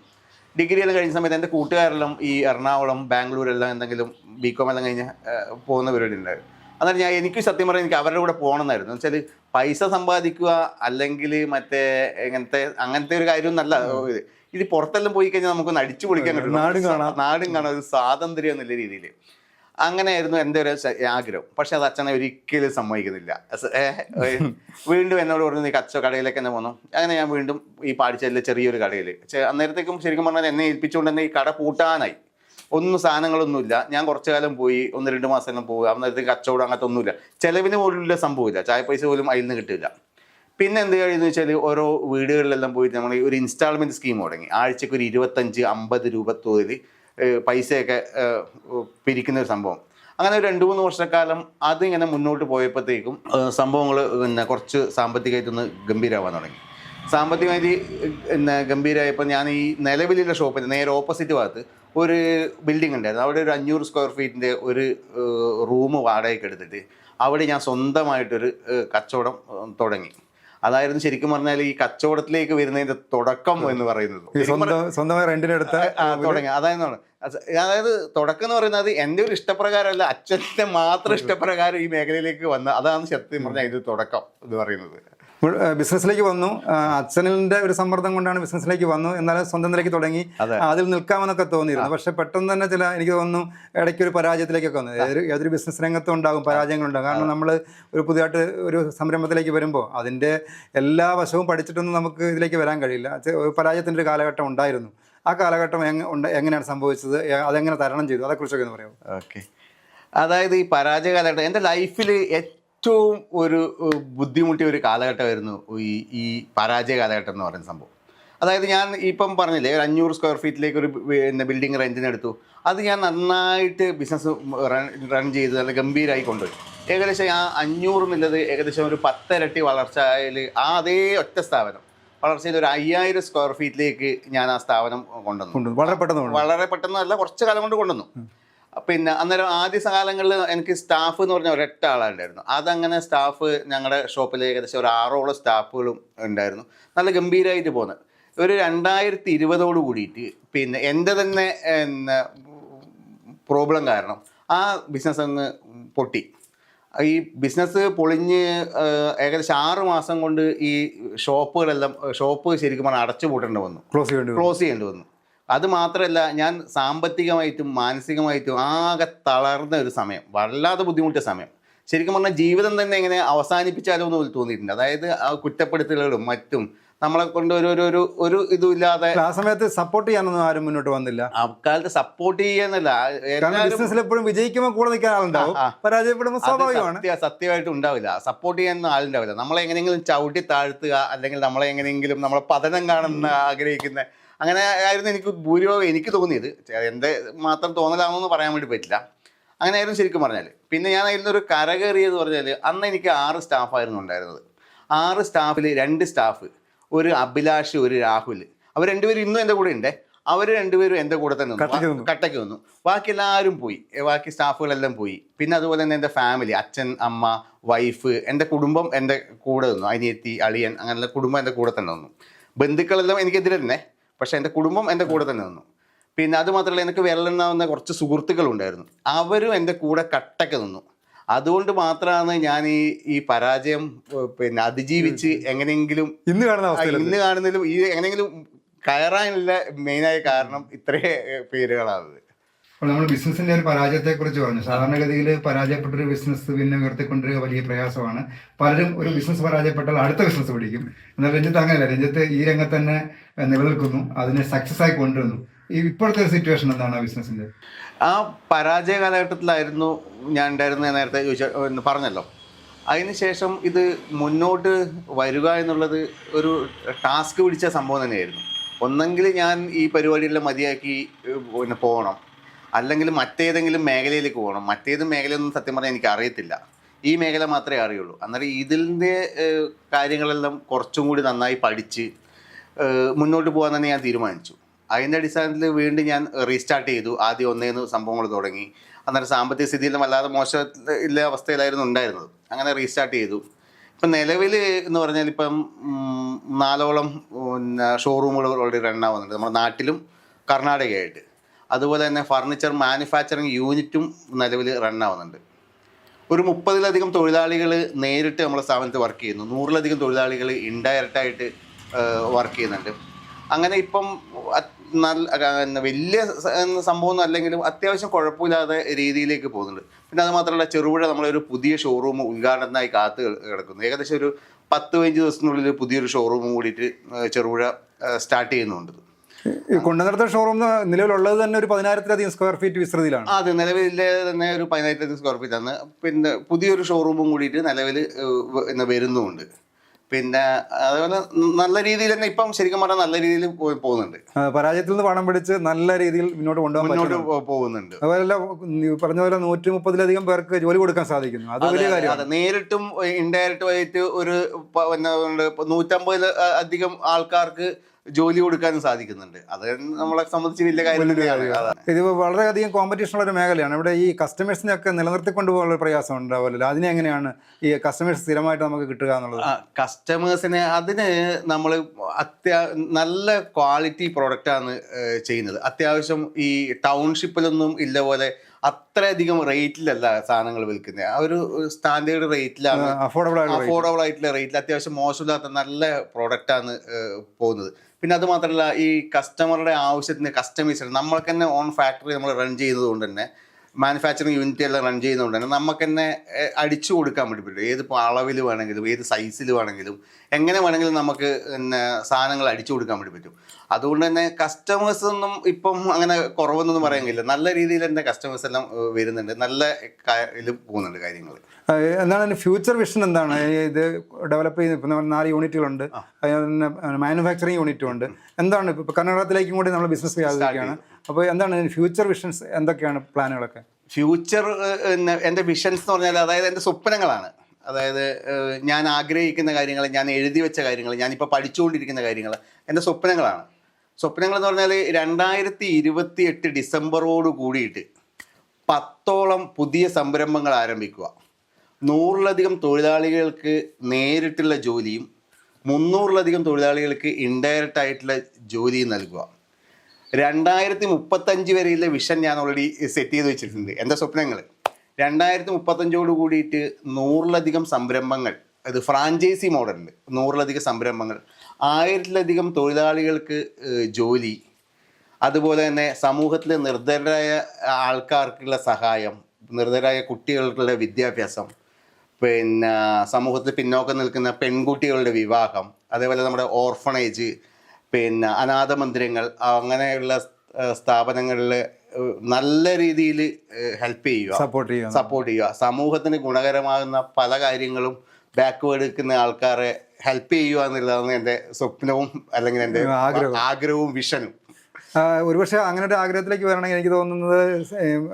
ഡിഗ്രി എല്ലാം കഴിഞ്ഞ സമയത്ത് എന്റെ കൂട്ടുകാരെല്ലാം ഈ എറണാകുളം ബാംഗ്ലൂർ എല്ലാം എന്തെങ്കിലും ബി കോം എല്ലാം കഴിഞ്ഞ് ഏഹ്, പോകുന്ന പരിപാടി ഉണ്ടായിരുന്നു. അന്നേരം ഞാൻ എനിക്ക് സത്യം പറയാൻ എനിക്ക് അവരുടെ കൂടെ പോകണമെന്നായിരുന്നു എന്ന് വെച്ചാൽ പൈസ സമ്പാദിക്കുക അല്ലെങ്കിൽ മറ്റേ എങ്ങനത്തെ അങ്ങനത്തെ ഒരു കാര്യം നല്ല ഇത്. ഇത് പുറത്തെല്ലാം പോയി കഴിഞ്ഞാൽ നമുക്കൊന്ന് അടിച്ചു പൊളിക്കാൻ കിട്ടും. നാടും കാണാം. നാടും കാണാം. ഒരു സ്വാതന്ത്ര്യം എന്നുള്ള രീതിയിൽ അങ്ങനെയായിരുന്നു എന്റെ ഒരു ആഗ്രഹം. പക്ഷെ അത് അച്ഛനെ ഒരിക്കലും സമ്മതിക്കുന്നില്ല. വീണ്ടും എന്നോട് പറഞ്ഞു നീ കച്ചോ കടയിലേക്ക് തന്നെ പോന്നു. അങ്ങനെ ഞാൻ വീണ്ടും ഈ പാടിച്ചതിലെ ചെറിയൊരു കടയിൽ അന്നേരത്തേക്കും ശരിക്കും പറഞ്ഞാൽ എന്നെ ഏൽപ്പിച്ചുകൊണ്ട് തന്നെ ഈ കട പൂട്ടാനായി. ഒന്നും സാധനങ്ങളൊന്നുമില്ല. ഞാൻ കുറച്ചു കാലം പോയി ഒന്ന് രണ്ട് മാസം പോകുക അന്നേരത്തേക്ക് കച്ചവടം അങ്ങനത്തെ ഒന്നുമില്ല. ചിലവിന് പോലുള്ള സംഭവമില്ല. ചായ പൈസ പോലും അതിൽ നിന്ന് കിട്ടില്ല. പിന്നെ എന്ത് കഴിയുന്നു വെച്ചാൽ ഓരോ വീടുകളിലെല്ലാം പോയിട്ട് നമ്മൾ ഒരു ഇൻസ്റ്റാൾമെന്റ് സ്കീം തുടങ്ങി. ആഴ്ചക്ക് ഒരു ഇരുപത്തഞ്ച് അമ്പത് രൂപ തോതിൽ പൈസയൊക്കെ പിരിക്കുന്ന ഒരു സംഭവം. അങ്ങനെ ഒരു രണ്ട് മൂന്ന് വർഷക്കാലം അതിങ്ങനെ മുന്നോട്ട് പോയപ്പോഴത്തേക്കും സംഭവങ്ങൾ പിന്നെ കുറച്ച് സാമ്പത്തികമായിട്ടൊന്ന് ഗംഭീരമാവാൻ തുടങ്ങി. സാമ്പത്തികമായിട്ട് പിന്നെ ഗംഭീരമായപ്പോൾ ഞാൻ ഈ നിലവിലുള്ള ഷോപ്പിന്റെ നേരെ ഓപ്പോസിറ്റ് ഭാഗത്ത് ഒരു ബിൽഡിംഗ് ഉണ്ടായിരുന്നു. അവിടെ ഒരു അഞ്ഞൂറ് സ്ക്വയർ ഫീറ്റിന്റെ ഒരു റൂം വാടകയ്ക്ക് എടുത്തിട്ട് അവിടെ ഞാൻ സ്വന്തമായിട്ടൊരു കച്ചവടം തുടങ്ങി. അതായിരുന്നു ശരിക്കും പറഞ്ഞാൽ ഈ കച്ചവടത്തിലേക്ക് വരുന്നതിന്റെ തുടക്കം എന്ന് പറയുന്നത്. സ്വന്തമായി റെന്റിനെടുത്ത തുടങ്ങി. അതായത് അതായത് തുടക്കം എന്ന് പറയുന്നത് എന്റെ ഒരു ഇഷ്ടപ്രകാരമല്ല അച്ഛന്റെ മാത്രം ഇഷ്ടപ്രകാരം ഈ മേഖലയിലേക്ക് വന്ന അതാണ് സത്യം പറഞ്ഞാൽ ഇത് തുടക്കം എന്ന് പറയുന്നത്. ബിസിനസ്സിലേക്ക് വന്നു. അച്ഛനിന്റെ ഒരു സമ്മർദ്ദം കൊണ്ടാണ് ബിസിനസ്സിലേക്ക് വന്നു. എന്നാലും സ്വന്തം നിലയ്ക്ക് തുടങ്ങി. അതിൽ നിൽക്കാമെന്നൊക്കെ തോന്നിയിരുന്നു. പക്ഷെ പെട്ടെന്ന് തന്നെ ചില എനിക്ക് തോന്നുന്നു ഇടയ്ക്ക് ഒരു പരാജയത്തിലേക്കൊക്കെ വന്നു. ഏതൊരു ഏതൊരു ബിസിനസ് രംഗത്തും ഉണ്ടാകും പരാജയങ്ങളുണ്ടാകും. കാരണം നമ്മൾ ഒരു പുതിയതായിട്ട് ഒരു സംരംഭത്തിലേക്ക് വരുമ്പോൾ അതിന്റെ എല്ലാ വശവും പഠിച്ചിട്ടൊന്നും നമുക്ക് ഇതിലേക്ക് വരാൻ കഴിയില്ല. പരാജയത്തിന്റെ ഒരു കാലഘട്ടം ഉണ്ടായിരുന്നു. ആ കാലഘട്ടം എങ്ങനെയാണ് സംഭവിച്ചത്? അതെങ്ങനെ തരണം ചെയ്തു? അതേക്കുറിച്ചൊക്കെ ഒന്ന് പറയാമോ? ഓക്കെ. അതായത് ഈ പരാജയ കാലഘട്ടം എന്റെ ലൈഫിൽ ഏറ്റവും ഒരു ബുദ്ധിമുട്ടിയ ഒരു കാലഘട്ടമായിരുന്നു ഈ ഈ പരാജയ കാലഘട്ടം എന്ന് പറയുന്ന സംഭവം. അതായത് ഞാൻ ഇപ്പം പറഞ്ഞില്ലേ ഒരു അഞ്ഞൂറ് സ്ക്വയർ ഫീറ്റിലേക്ക് ഒരു പിന്നെ ബിൽഡിംഗ് റെന്റിന് എടുത്തു. അത് ഞാൻ നന്നായിട്ട് ബിസിനസ് റൺ റൺ ചെയ്ത് നല്ല ഗംഭീരമായി കൊണ്ടുപോയി. ഏകദേശം ആ അഞ്ഞൂറ് എന്നുള്ളത് ഏകദേശം ഒരു പത്തിരട്ടി വളർച്ചയിൽ ആ അതേ ഒറ്റ സ്ഥാപനം. വളർച്ചയിൽ ഒരു അയ്യായിരം സ്ക്വയർ ഫീറ്റിലേക്ക് ഞാൻ ആ സ്ഥാപനം കൊണ്ടുവന്നു. വളരെ പെട്ടെന്ന് വളരെ പെട്ടെന്നല്ല കുറച്ച് കാലം കൊണ്ട് കൊണ്ടുവന്നു. പിന്നെ അന്നേരം ആദ്യ കാലങ്ങളിൽ എനിക്ക് സ്റ്റാഫ് എന്ന് പറഞ്ഞാൽ ഒരൊറ്റ ആളുണ്ടായിരുന്നു. അതങ്ങനെ സ്റ്റാഫ് ഞങ്ങളുടെ ഷോപ്പിൽ ഏകദേശം ഒരു ആറോളം സ്റ്റാഫുകളും ഉണ്ടായിരുന്നു. നല്ല ഗംഭീരമായിട്ട് പോകുന്നത് ഒരു രണ്ടായിരത്തി ഇരുപതോട് കൂടിയിട്ട് പിന്നെ എന്റെ തന്നെ പ്രോബ്ലം കാരണം ആ ബിസിനസ് അങ്ങ് പൊട്ടി. ഈ ബിസിനസ് പൊളിഞ്ഞ് ഏകദേശം ആറ് മാസം കൊണ്ട് ഈ ഷോപ്പുകളെല്ലാം ഷോപ്പ് ശരിക്കും പറഞ്ഞാൽ അടച്ചു പൂട്ടേണ്ടി വന്നു. ക്ലോസ് ചെയ്യേണ്ടി വന്നു. ക്ലോസ് ചെയ്യേണ്ടി വന്നു. അത് മാത്രമല്ല ഞാൻ സാമ്പത്തികമായിട്ടും മാനസികമായിട്ടും ആകെ തളർന്ന ഒരു സമയം വല്ലാതെ ബുദ്ധിമുട്ടിയ സമയം. ശരിക്കും പറഞ്ഞാൽ ജീവിതം തന്നെ എങ്ങനെ അവസാനിപ്പിച്ചാലോ എന്ന് തോന്നിയിട്ടുണ്ട്. അതായത് ആ കുറ്റപ്പെടുത്തലുകളും മറ്റും നമ്മളെ കൊണ്ട് ഒരു ഒരു ഒരു ഇതുമില്ലാതെ ഇതും ഇല്ലാതെ ആ സമയത്ത് സപ്പോർട്ട് ചെയ്യാനൊന്നും ആരും മുന്നോട്ട് വന്നില്ല. അക്കാലത്ത് സപ്പോർട്ട് ചെയ്യാന്നല്ല. എല്ലാവരും ബിസിനസ്സിൽ എപ്പോഴും വിജയിക്കുമ്പോൾ കൂടെ നിൽക്കാൻ ആളുണ്ടാവും. പരാജയപ്പെടുമ്പോൾ സ്വാഭാവികമാണ്. സത്യ സത്യമായിട്ട് ഉണ്ടാവില്ല. സപ്പോർട്ട് ചെയ്യാനൊന്നും ആളുണ്ടാവില്ല നമ്മളെ എങ്ങനെയെങ്കിലും ചവിട്ടി താഴ്ത്തുക അല്ലെങ്കിൽ നമ്മളെ എങ്ങനെയെങ്കിലും നമ്മളെ പതനം കാണുന്ന ആഗ്രഹിക്കുന്ന അങ്ങനെ ആയിരുന്നു എനിക്ക് ഭൂരിഭാഗം എനിക്ക് തോന്നിയത്. എന്റെ മാത്രം തോന്നലാണെന്ന് പറയാൻ വേണ്ടി പറ്റില്ല. അങ്ങനെ ആയിരുന്നു ശരിക്കും പറഞ്ഞാൽ പിന്നെ ഞാൻ അതിൽ നിന്നൊരു കരകയറിയെന്ന് പറഞ്ഞാൽ അന്ന് എനിക്ക് ആറ് സ്റ്റാഫായിരുന്നു ഉണ്ടായിരുന്നത്. ആറ് സ്റ്റാഫിൽ രണ്ട് സ്റ്റാഫ് ഒരു അഭിലാഷ് ഒരു രാഹുൽ. അവർ രണ്ടുപേരും ഇന്നും എന്റെ കൂടെ ഉണ്ട്. അവർ രണ്ടുപേരും എന്റെ കൂടെ തന്നെ കട്ടയ്ക്ക്. വന്നു. ബാക്കി എല്ലാവരും പോയി. ബാക്കി സ്റ്റാഫുകളെല്ലാം പോയി. പിന്നെ അതുപോലെ തന്നെ എന്റെ ഫാമിലി അച്ഛൻ അമ്മ വൈഫ് എന്റെ കുടുംബം എന്റെ കൂടെ നിന്നു. അനിയത്തി അളിയൻ അങ്ങനെയുള്ള കുടുംബം എന്റെ കൂടെ തന്നെ വന്നു ബന്ധുക്കളെല്ലാം എനിക്കെതിരെ തന്നെ. പക്ഷേ എന്റെ കുടുംബം എന്റെ കൂടെ തന്നെ നിന്നു. പിന്നെ അത് മാത്രമല്ല എനിക്ക് വിരലെണ്ണാവുന്ന കുറച്ച് സുഹൃത്തുക്കളുണ്ടായിരുന്നു. അവരും എന്റെ കൂടെ കട്ടയ്ക്ക് നിന്നു. അതുകൊണ്ട് മാത്രമാണ് ഞാൻ ഈ ഈ പരാജയം പിന്നെ അതിജീവിച്ച് എങ്ങനെയെങ്കിലും ഇന്ന് കാണുന്ന ഇന്ന് കാണുന്നതിലും ഈ എങ്ങനെയെങ്കിലും കയറാനുള്ള മെയിനായ കാരണം ഇത്രേ പേരുകളാണ് അപ്പോൾ നമ്മൾ ബിസിനസിന്റെ ഒരു പരാജയത്തെ കുറിച്ച് പറഞ്ഞു. സാധാരണഗതിയിൽ പരാജയപ്പെട്ടൊരു ബിസിനസ് പിന്നെ ഉയർത്തിക്കൊണ്ടുവരിക വലിയ പ്രയാസമാണ്. പലരും ഒരു ബിസിനസ് പരാജയപ്പെട്ടാൽ അടുത്ത ബിസിനസ് പിടിക്കും. എന്നാൽ രഞ്ജിത്ത് അങ്ങനെയല്ല. രഞ്ജിത്ത് ഈ രംഗത്ത് തന്നെ നിലനിൽക്കുന്നു. അതിനെ സക്സസ് ആയി കൊണ്ടുവന്നു. ഈ ഇപ്പോഴത്തെ ഒരു സിറ്റുവേഷൻ എന്താണ് ആ ബിസിനസിന്റെ ആ പരാജയ കാലഘട്ടത്തിലായിരുന്നു ഞാൻ ഉണ്ടായിരുന്ന നേരത്തെ ചോദിച്ച പറഞ്ഞല്ലോ. അതിനുശേഷം ഇത് മുന്നോട്ട് വരിക എന്നുള്ളത് ഒരു ടാസ്ക് പിടിച്ച സംഭവം തന്നെയായിരുന്നു. ഒന്നെങ്കിൽ ഞാൻ ഈ പരിപാടിയെല്ലാം മതിയാക്കി പിന്നെ പോകണം. അല്ലെങ്കിൽ മറ്റേതെങ്കിലും മേഖലയിലേക്ക് പോകണം. മറ്റേത് മേഖലയൊന്നും സത്യം പറഞ്ഞാൽ എനിക്ക് അറിയത്തില്ല. ഈ മേഖല മാത്രമേ അറിയുള്ളൂ. അന്നേരം ഇതിന്റെ കാര്യങ്ങളെല്ലാം കുറച്ചും കൂടി നന്നായി പഠിച്ച് മുന്നോട്ട് പോകാൻ തന്നെ ഞാൻ തീരുമാനിച്ചു. അതിന്റെ അടിസ്ഥാനത്തിൽ വീണ്ടും ഞാൻ റീസ്റ്റാർട്ട് ചെയ്തു. ആദ്യം ഒന്നേന്ന് സംഭവങ്ങൾ തുടങ്ങി. അന്നേരം സാമ്പത്തിക സ്ഥിതിയിലും വല്ലാതെ മോശം ഇല്ല അവസ്ഥയിലായിരുന്നു ഉണ്ടായിരുന്നത്. അങ്ങനെ റീസ്റ്റാർട്ട് ചെയ്തു. ഇപ്പം നിലവിൽ എന്ന് പറഞ്ഞാൽ ഇപ്പം നാലോളം ഷോറൂമുകൾ ഓൾറെഡി റൺ ആവുന്നുണ്ട് നമ്മുടെ നാട്ടിലും കർണാടകയായിട്ട്. അതുപോലെ തന്നെ ഫർണിച്ചർ മാനുഫാക്ചറിങ് യൂണിറ്റും നിലവിൽ റൺ ആവുന്നുണ്ട്. ഒരു മുപ്പതിലധികം തൊഴിലാളികൾ നേരിട്ട് നമ്മളെ സ്ഥാപനത്തിൽ വർക്ക് ചെയ്യുന്നു. നൂറിലധികം തൊഴിലാളികൾ ഇൻഡയറക്റ്റായിട്ട് വർക്ക് ചെയ്യുന്നുണ്ട്. അങ്ങനെ ഇപ്പം നല്ല വലിയ സംഭവമൊന്നും അല്ലെങ്കിലും അത്യാവശ്യം കുഴപ്പമില്ലാത്ത രീതിയിലേക്ക് പോകുന്നുണ്ട്. പിന്നെ അത് മാത്രമല്ല ചെറുപുഴ നമ്മളൊരു പുതിയ ഷോറൂം ഉദ്ഘാടനത്തിനായി കാത്ത് കിടക്കുന്നു. ഏകദേശം ഒരു പത്ത് പതിനഞ്ച് ദിവസത്തിനുള്ളിൽ പുതിയൊരു ഷോറൂം കൂടിയിട്ട് ചെറുപുഴ സ്റ്റാർട്ട് ചെയ്യുന്നുണ്ട്. കൊണ്ടുനടത്ത ഷോറൂം നിലവിലുള്ളത് തന്നെ ഒരു പതിനായിരത്തിലധികം സ്ക്വയർ ഫീറ്റ് വിസ്തൃതിയിലാണ്. അതെ നിലവിലെ തന്നെ ഒരു പതിനായിരത്തിലധികം സ്ക്വയർ ഫീറ്റ് ആണ്. പിന്നെ പുതിയൊരു ഷോറൂമും കൂടിയിട്ട് നിലവിൽ വരുന്നുമുണ്ട് പിന്നെ അതുപോലെ നല്ല രീതിയിൽ തന്നെ ഇപ്പം ശരിക്കും പറഞ്ഞാൽ നല്ല രീതിയിൽ പോകുന്നുണ്ട്. പരാജയത്തിൽ നിന്ന് പണം പിടിച്ച് നല്ല രീതിയിൽ മുന്നോട്ട് കൊണ്ടുപോകാൻ മുന്നോട്ട് പോകുന്നുണ്ട്. അതുപോലെ പറഞ്ഞ പോലെ നൂറ്റി മുപ്പതിലധികം പേർക്ക് ജോലി കൊടുക്കാൻ സാധിക്കുന്നു. അത് വലിയ കാര്യമാണ്. നേരിട്ടും ഇൻഡയറക്റ്റ് ആയിട്ട് ഒരു നൂറ്റമ്പതിൽ അധികം ആൾക്കാർക്ക് ജോലി കൊടുക്കാനും സാധിക്കുന്നുണ്ട്. അത് നമ്മളെ സംബന്ധിച്ച് വലിയ കാര്യം തന്നെയാണ്. ഇത് വളരെയധികം കോമ്പറ്റീഷൻ ഉള്ള ഒരു മേഖലയാണ്. ഇവിടെ ഈ കസ്റ്റമേഴ്സിനെ ഒക്കെ നിലനിർത്തിക്കൊണ്ട് പോകാനുള്ള പ്രയാസം ഉണ്ടാവുമല്ലോ അതിനെ എങ്ങനെയാണ് ഈ കസ്റ്റമേഴ്സ് സ്ഥിരമായിട്ട് നമുക്ക് കിട്ടുക എന്നുള്ളത്? കസ്റ്റമേഴ്സിനെ അതിന് നമ്മൾ അത്യാ നല്ല ക്വാളിറ്റി പ്രൊഡക്റ്റാണ് ചെയ്യുന്നത്. അത്യാവശ്യം ഈ ടൗൺഷിപ്പിലൊന്നും ഇല്ല പോലെ അത്രയധികം റേറ്റിലല്ല സാധനങ്ങൾ വിൽക്കുന്നത് ആ ഒരു സ്റ്റാൻഡേർഡ് റേറ്റിലാണ് അഫോർഡബിൾ അഫോർഡബിൾ ആയിട്ടുള്ള റേറ്റിൽ അത്യാവശ്യം മോശമില്ലാത്ത നല്ല പ്രോഡക്റ്റാണ് പോകുന്നത്. പിന്നെ അത് മാത്രമല്ല ഈ കസ്റ്റമറുടെ ആവശ്യത്തിന് കസ്റ്റമൈസ് നമ്മൾക്ക് തന്നെ ഓൺ ഫാക്ടറി നമ്മൾ റൺ ചെയ്യുന്നത് കൊണ്ട് തന്നെ മാനുഫാക്ചറിങ് യൂണിറ്റ് എല്ലാം റൺ ചെയ്യുന്നതുകൊണ്ട് തന്നെ നമുക്ക് തന്നെ അടിച്ചു കൊടുക്കാൻ വേണ്ടി പറ്റും. ഏത് അളവിൽ വേണമെങ്കിലും ഏത് സൈസിൽ വേണമെങ്കിലും എങ്ങനെ വേണമെങ്കിലും നമുക്ക് പിന്നെ സാധനങ്ങൾ അടിച്ചു കൊടുക്കാൻ വേണ്ടി പറ്റും. അതുകൊണ്ട് തന്നെ കസ്റ്റമേഴ്സ് ഒന്നും ഇപ്പം അങ്ങനെ കുറവെന്നൊന്നും പറയാനില്ല. നല്ല രീതിയിൽ തന്നെ കസ്റ്റമേഴ്സ് എല്ലാം വരുന്നുണ്ട്. നല്ല ഇതിൽ പോകുന്നുണ്ട് കാര്യങ്ങൾ എന്നാണ് എന്താണ് അതിന്റെ ഫ്യൂച്ചർ വിഷൻ എന്താണ്? ഇത് ഡെവലപ്പ് ചെയ്യുന്ന ഇപ്പം നാല് യൂണിറ്റുകളുണ്ട് മാനുഫാക്ചറിങ് യൂണിറ്റും ഉണ്ട്. എന്താണ് ഇപ്പോൾ കർണാടകത്തിലേക്കും കൂടി നമ്മൾ ബിസിനസ് വ്യാപിക്കുകയാണ് അപ്പോൾ എന്താണ് ഫ്യൂച്ചർ വിഷൻസ് എന്തൊക്കെയാണ് പ്ലാനുകളൊക്കെ? ഫ്യൂച്ചർ എന്റെ വിഷൻസ് എന്ന് പറഞ്ഞാൽ അതായത് എന്റെ സ്വപ്നങ്ങളാണ്. അതായത് ഞാൻ ആഗ്രഹിക്കുന്ന കാര്യങ്ങൾ ഞാൻ എഴുതി വെച്ച കാര്യങ്ങൾ ഞാനിപ്പോൾ പഠിച്ചുകൊണ്ടിരിക്കുന്ന കാര്യങ്ങൾ എന്റെ സ്വപ്നങ്ങളാണ്. സ്വപ്നങ്ങൾ എന്ന് പറഞ്ഞാൽ രണ്ടായിരത്തി ഇരുപത്തി എട്ട് ഡിസംബറോട് കൂടിയിട്ട് പത്തോളം പുതിയ സംരംഭങ്ങൾ ആരംഭിക്കുക. നൂറിലധികം തൊഴിലാളികൾക്ക് നേരിട്ടുള്ള ജോലിയും മുന്നൂറിലധികം തൊഴിലാളികൾക്ക് ഇൻഡയറക്റ്റ് ആയിട്ടുള്ള ജോലിയും നൽകുക. രണ്ടായിരത്തി മുപ്പത്തഞ്ച് വരെയുള്ള വിഷൻ ഞാൻ ഓൾറെഡി സെറ്റ് ചെയ്ത് വെച്ചിട്ടുണ്ട്. എന്റെ സ്വപ്നങ്ങൾ രണ്ടായിരത്തി മുപ്പത്തഞ്ചോട് കൂടിയിട്ട് നൂറിലധികം സംരംഭങ്ങൾ അത് ഫ്രാഞ്ചൈസി മോഡലിൽ നൂറിലധികം സംരംഭങ്ങൾ ആയിരത്തിലധികം തൊഴിലാളികൾക്ക് ജോലി അതുപോലെ തന്നെ സമൂഹത്തിലെ നിർദ്ധരായ ആൾക്കാർക്കുള്ള സഹായം നിർദ്ധരായ കുട്ടികൾക്കുള്ള വിദ്യാഭ്യാസം പിന്നെ സമൂഹത്തിൽ പിന്നോക്കം നിൽക്കുന്ന പെൺകുട്ടികളുടെ വിവാഹം അതേപോലെ നമ്മുടെ ഓർഫണേജ് പിന്നെ അനാഥ മന്ദിരങ്ങൾ അങ്ങനെയുള്ള സ്ഥാപനങ്ങളിൽ നല്ല രീതിയിൽ ഹെൽപ്പ് ചെയ്യുക. സപ്പോർട്ട് ചെയ്യുക. സപ്പോർട്ട് ചെയ്യുക. സമൂഹത്തിന് ഗുണകരമാകുന്ന പല കാര്യങ്ങളും ബാക്ക്വേർഡ് നിൽക്കുന്ന ആൾക്കാരെ ഹെൽപ്പ് ചെയ്യുക എന്നുള്ളതാണ് എന്റെ സ്വപ്നവും അല്ലെങ്കിൽ എന്റെ ആഗ്രഹവും വിഷനും ഒരുപക്ഷെ അങ്ങനെ ഒരു ആഗ്രഹത്തിലേക്ക് വരണമെങ്കിൽ എനിക്ക് തോന്നുന്നത്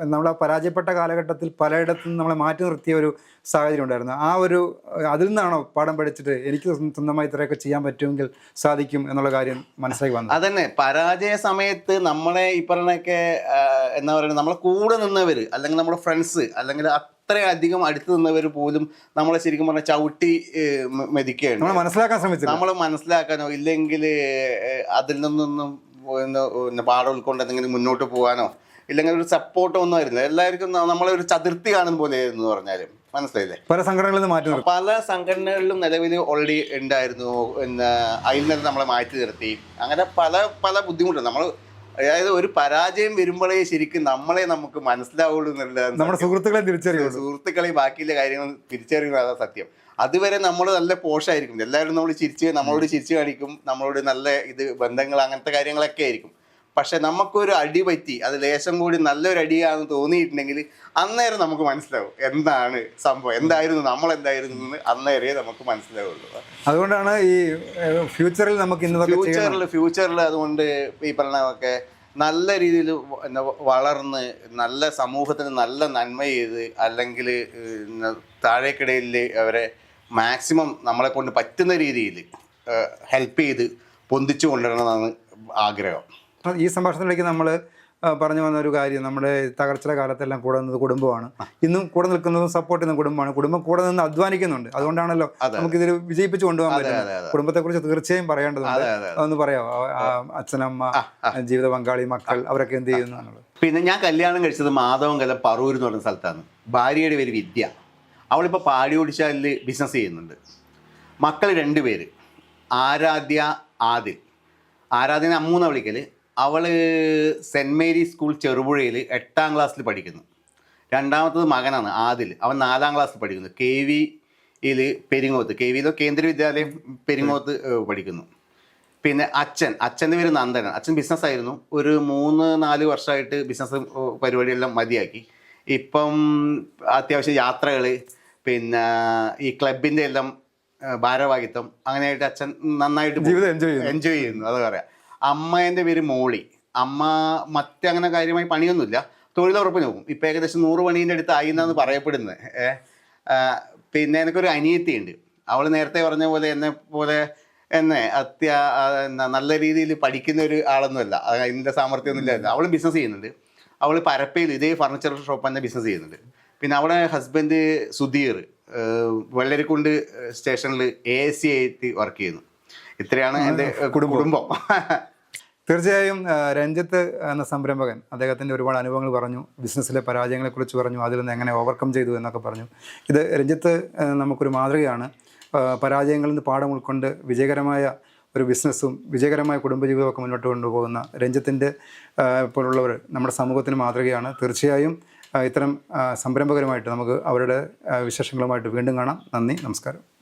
നമ്മൾ ആ പരാജയപ്പെട്ട കാലഘട്ടത്തിൽ പലയിടത്തും നമ്മളെ മാറ്റി നിർത്തിയ ഒരു സാഹചര്യം ഉണ്ടായിരുന്നു. ആ ഒരു അതിൽ നിന്നാണോ പാഠം പഠിച്ചിട്ട് എനിക്ക് സ്വന്തം- സ്വന്തമായി ഇത്രയൊക്കെ ചെയ്യാൻ പറ്റുമെങ്കിൽ സാധിക്കും എന്നുള്ള കാര്യം മനസ്സിലാക്കി വന്നത്? അതന്നെ. പരാജയ സമയത്ത് നമ്മളെ ഈ പറഞ്ഞൊക്കെ എന്താ പറയുക നമ്മളെ കൂടെ നിന്നവർ അല്ലെങ്കിൽ നമ്മുടെ ഫ്രണ്ട്സ് അല്ലെങ്കിൽ അത്രയധികം അടുത്ത് നിന്നവർ പോലും നമ്മളെ ശരിക്കും പറഞ്ഞാൽ ചവിട്ടി മെതിക്കുകയാണ്. നമ്മൾ മനസ്സിലാക്കാൻ ശ്രമിച്ചു നമ്മൾ മനസ്സിലാക്കാനോ ഇല്ലെങ്കിൽ അതിൽ നിന്നൊന്നും പിന്നെ പാഠം ഉൾക്കൊണ്ട് എന്തെങ്കിലും മുന്നോട്ട് പോകാനോ ഇല്ലെങ്കിൽ ഒരു സപ്പോർട്ടോ ഒന്നും ആയിരുന്നില്ല. എല്ലാവർക്കും നമ്മളെ ഒരു ചതുർത്ഥി കാണുന്ന പോലെ ആയിരുന്നു എന്ന് പറഞ്ഞാലും. മനസ്സിലായില്ലേ? പല സംഘടനകളിൽ മാറ്റി പല സംഘടനകളിലും നിലവിൽ ഓൾറെഡി ഉണ്ടായിരുന്നു. പിന്നെ അതിൽ നിന്ന് നമ്മളെ മാറ്റി നിർത്തി. അങ്ങനെ പല പല ബുദ്ധിമുട്ടും നമ്മൾ അതായത് ഒരു പരാജയം വരുമ്പോഴേ ശരിക്കും നമ്മളെ നമുക്ക് മനസ്സിലാവുള്ളൂ എന്നുള്ളതാണ് നമ്മുടെ സുഹൃത്തുക്കളെ തിരിച്ചറിയുള്ളൂ. സുഹൃത്തുക്കളെ ബാക്കിയുള്ള കാര്യങ്ങൾ തിരിച്ചറിയുന്നത് അതാ സത്യം. അതുവരെ നമ്മൾ നല്ല പോഷായിരിക്കും. എല്ലാവരും നമ്മൾ ചിരിച്ച് നമ്മളോട് ചിരിച്ചു കാണിക്കും. നമ്മളോട് നല്ല ഇത് ബന്ധങ്ങൾ അങ്ങനത്തെ കാര്യങ്ങളൊക്കെ ആയിരിക്കും. പക്ഷെ നമുക്കൊരു അടി പറ്റി അത് ലേശം കൂടി നല്ലൊരു അടിയാണെന്ന് തോന്നിയിട്ടുണ്ടെങ്കിൽ അന്നേരം നമുക്ക് മനസ്സിലാവും എന്താണ് സംഭവം എന്തായിരുന്നു നമ്മൾ എന്തായിരുന്നു എന്ന് അന്നേരേ നമുക്ക് മനസ്സിലാവുള്ളൂ. അതുകൊണ്ടാണ് ഈ ഫ്യൂച്ചറിൽ നമുക്ക് ഫ്യൂച്ചറിൽ ഫ്യൂച്ചറിൽ അതുകൊണ്ട് ഈ പറഞ്ഞൊക്കെ നല്ല രീതിയിൽ വളർന്ന് നല്ല സമൂഹത്തിന് നല്ല നന്മ ചെയ്ത് അല്ലെങ്കിൽ താഴേക്കിടയിൽ അവരെ മാക്സിമം നമ്മളെ കൊണ്ട് പറ്റുന്ന രീതിയിൽ ഹെൽപ്പ് ചെയ്ത് പൊന്തിച്ചു കൊണ്ടുവരണമെന്നാണ് ആഗ്രഹം. ഈ സംഭാഷണത്തിലേക്ക് നമ്മൾ പറഞ്ഞു വന്ന ഒരു കാര്യം നമ്മുടെ തകർച്ചയുടെ കാലത്തെല്ലാം കൂടെ നിന്നത് കുടുംബമാണ് ഇന്നും കൂടെ നിൽക്കുന്നതും സപ്പോർട്ട് ചെയ്യുന്ന കുടുംബമാണ്. കുടുംബം കൂടെ നിന്ന് അധ്വാനിക്കുന്നുണ്ട്. അതുകൊണ്ടാണല്ലോ അതെ. നമുക്ക് ഇതിൽ വിജയിപ്പിച്ച് കൊണ്ടുപോകാൻ പറ്റുന്നത്. പറ്റും അതെ, അതെ. കുടുംബത്തെ കുറിച്ച് തീർച്ചയായും പറയേണ്ടതുണ്ട് അതെ അതെ അതൊന്ന് പറയാമോ അച്ഛനമ്മ ജീവിത പങ്കാളി മക്കൾ അവരൊക്കെ എന്ത് ചെയ്യുന്നു പിന്നെ ഞാൻ കല്യാണം കഴിച്ചത് മാധവങ്കല പറൂർ എന്ന് പറഞ്ഞ സ്ഥലത്താണ്. ഭാര്യയുടെ പേര് വിദ്യ. അവളിപ്പോൾ പാടി ഓടിച്ചാലിൽ ബിസിനസ് ചെയ്യുന്നുണ്ട്. മക്കൾ രണ്ടുപേര്. ആരാധ്യ ആദിൽ. ആരാധ്യനെ അമ്മൂന്ന വിളിക്കൽ അവൾ സെന്റ് മേരി സ്കൂൾ ചെറുപുഴയിൽ എട്ടാം ക്ലാസ്സിൽ പഠിക്കുന്നു. രണ്ടാമത്തത് മകനാണ് ആദിൽ. അവൻ നാലാം ക്ലാസ്സിൽ പഠിക്കുന്നു. കെ വിയിൽ പെരിങ്ങോത്ത് കെ വിയിലോ കേന്ദ്ര വിദ്യാലയം പെരിങ്ങോത്ത് പഠിക്കുന്നു. പിന്നെ അച്ഛൻ അച്ഛന്റെ പേര് നന്ദനൻ അച്ഛൻ ബിസിനസ് ആയിരുന്നു. ഒരു മൂന്ന് നാല് വർഷമായിട്ട് ബിസിനസ് പരിപാടിയെല്ലാം മതിയാക്കി. ഇപ്പം അത്യാവശ്യം യാത്രകൾ പിന്നെ ഈ ക്ലബിന്റെ എല്ലാം ഭാരവാഹിത്വം അങ്ങനെയായിട്ട് അച്ഛൻ നന്നായിട്ട് ജീവിതം എൻജോയ് ചെയ്യുന്നു. എൻജോയ് ചെയ്യുന്നു. അത് പറയാം. അമ്മേന്റെ പേര് മോളി. അമ്മ മറ്റങ്ങനെ കാര്യമായി പണിയൊന്നുമില്ല. തൊഴിലുറപ്പിന് പോകും. ഇപ്പം ഏകദേശം നൂറ് പണീന്റെ അടുത്ത് ആയി എന്നാണ് പറയപ്പെടുന്നത് പിന്നെ എനിക്കൊരു അനിയത്തിയുണ്ട്. അവൾ നേരത്തെ പറഞ്ഞ പോലെ എന്നെ പോലെ എന്നെ അത്യ എന്നാ, നല്ല രീതിയിൽ പഠിക്കുന്ന ഒരു ആളൊന്നുമല്ല. അത് അതിന്റെ സാമർഥ്യമൊന്നുമില്ല. അവൾ ബിസിനസ് ചെയ്യുന്നുണ്ട്. അവൾ പരപ്പയിൽ ഇതേ ഫർണിച്ചർ ഷോപ്പ് തന്നെ ബിസിനസ് ചെയ്യുന്നുണ്ട്. പിന്നെ അവളെ ഹസ്ബൻഡ് സുധീർ വെള്ളരിക്കുണ്ട് സ്റ്റേഷനിൽ എ സി ആയിട്ട് വർക്ക് ചെയ്യുന്നു. ഇത്രയാണ് എന്റെ കുടുംബം. തീർച്ചയായും രഞ്ജിത്ത് എന്ന സംരംഭകൻ അദ്ദേഹത്തിന്റെ ഒരുപാട് അനുഭവങ്ങൾ പറഞ്ഞു ബിസിനസ്സിലെ പരാജയങ്ങളെക്കുറിച്ച് പറഞ്ഞു അതിൽ നിന്ന് എങ്ങനെ ഓവർകം ചെയ്തു എന്നൊക്കെ പറഞ്ഞു. ഇത് രഞ്ജിത്ത് നമുക്കൊരു മാതൃകയാണ്. പരാജയങ്ങളിൽ നിന്ന് പാഠം ഉൾക്കൊണ്ട് വിജയകരമായ ഒരു ബിസിനസ്സും വിജയകരമായ കുടുംബജീവിതമൊക്കെ മുന്നോട്ട് കൊണ്ടുപോകുന്ന രഞ്ജിത്തിന്റെ പോലുള്ളവർ നമ്മുടെ സമൂഹത്തിന് മാതൃകയാണ്. തീർച്ചയായും ഇത്തരം സംരംഭകരുമായിട്ട് നമുക്ക് അവരുടെ വിശേഷങ്ങളുമായിട്ട് വീണ്ടും കാണാം. നന്ദി നമസ്കാരം.